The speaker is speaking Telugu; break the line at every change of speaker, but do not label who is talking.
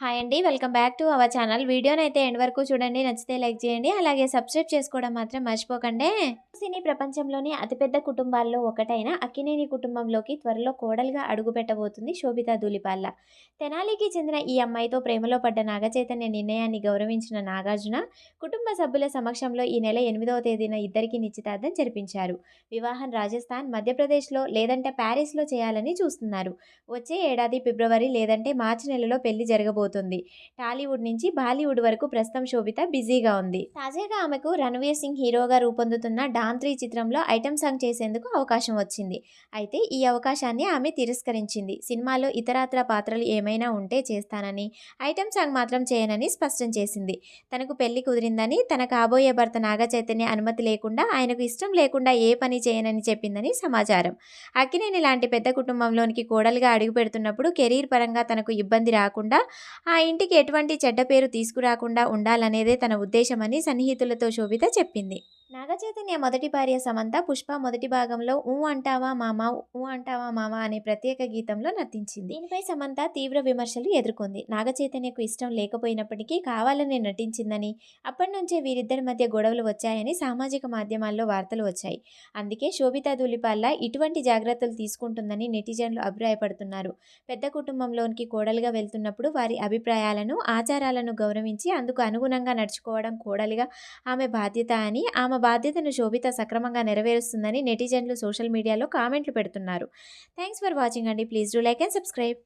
హాయ్ అండి. Welcome back to our channel. వీడియోని అయితే ఎండ్ వరకు చూడండి. నచ్చితే లైక్ చేయండి. అలాగే సబ్స్క్రైబ్ చేసుకోవడం మాత్రం మర్చిపోకండి. సినీ ప్రపంచంలోని అతిపెద్ద కుటుంబాల్లో ఒకటైన అక్కినేని కుటుంబంలోకి త్వరలో కోడలుగా అడుగుపెట్టబోతుంది శోభితా ధూళిపాల్ల తెనాలికి చెందిన ఈ అమ్మాయితో ప్రేమలో పడ్డ నాగచైతన్య నిర్ణయాన్ని గౌరవించిన నాగార్జున కుటుంబ సభ్యుల సమక్షంలో ఈ నెల ఎనిమిదవ తేదీన ఇద్దరికి నిశ్చితార్థం జరిపించారు. వివాహం రాజస్థాన్ మధ్యప్రదేశ్లో లేదంటే ప్యారిస్లో చేయాలని చూస్తున్నారు. వచ్చే ఏడాది ఫిబ్రవరి లేదంటే మార్చి నెలలో పెళ్ళి జరగబోతుంది. టాలీవుడ్ నుంచి బాలీవుడ్ వరకు ప్రస్తుతం శోభిత బిజీగా ఉంది. తాజాగా ఆమెకు రణవీర్ సింగ్ హీరోగా రూపొందుతున్న డాన్ త్రీ చిత్రంలో ఐటమ్ సాంగ్ చేసేందుకు అవకాశం వచ్చింది. అయితే ఈ అవకాశాన్ని ఆమె తిరస్కరించింది. సినిమాలో ఇతరాత్ర పాత్రలు ఏమైనా ఉంటే చేస్తానని ఐటమ్ సాంగ్ మాత్రం చేయనని స్పష్టం చేసింది. తనకు పెళ్ళి కుదిరిందని తన కాబోయే భర్త నాగ చైతన్య అనుమతి లేకుండా ఆయనకు ఇష్టం లేకుండా ఏ పని చేయనని చెప్పిందని సమాచారం. అక్కినేని లాంటి పెద్ద కుటుంబంలోనికి కోడలుగా అడుగు పెడుతున్నప్పుడు కెరీర్ పరంగా తనకు ఇబ్బంది రాకుండా ఆ ఇంటికి ఎటువంటి చెడ్డ పేరు తీసుకురాకుండా ఉండాలనేదే తన ఉద్దేశమని సన్నిహితులతో శోభిత చెప్పింది. నాగచైతన్య మొదటి భార్య సమంత పుష్ప మొదటి భాగంలో ఊ అంటావా మామ ఊ అంటావా మామ అనే ప్రత్యేక గీతంలో నటించింది. దీనిపై సమంత తీవ్ర విమర్శలు ఎదుర్కొంది. నాగచైతన్యకు ఇష్టం లేకపోయినప్పటికీ కావాలని నటించిందని అప్పటి నుంచే వీరిద్దరి మధ్య గొడవలు వచ్చాయని సామాజిక మాధ్యమాల్లో వార్తలు వచ్చాయి. అందుకే శోభితా ధూళిపాల్ల ఇటువంటి జాగ్రత్తలు తీసుకుంటుందని నెటిజన్లు అభిప్రాయపడుతున్నారు. పెద్ద కుటుంబంలోనికి కోడలుగా వెళ్తున్నప్పుడు వారి అభిప్రాయాలను ఆచారాలను గౌరవించి అందుకు అనుగుణంగా నడుచుకోవడం కోడలిగా ఆమె బాధ్యత అని ఆమె బాధ్యతను శోభిత సక్రమంగా నెరవేరుస్తుందని నెటిజన్లు సోషల్ మీడియాలో కామెంట్లు పెడుతున్నారు. థ్యాంక్స్ ఫర్ వాచింగ్ అండి. Please do like and subscribe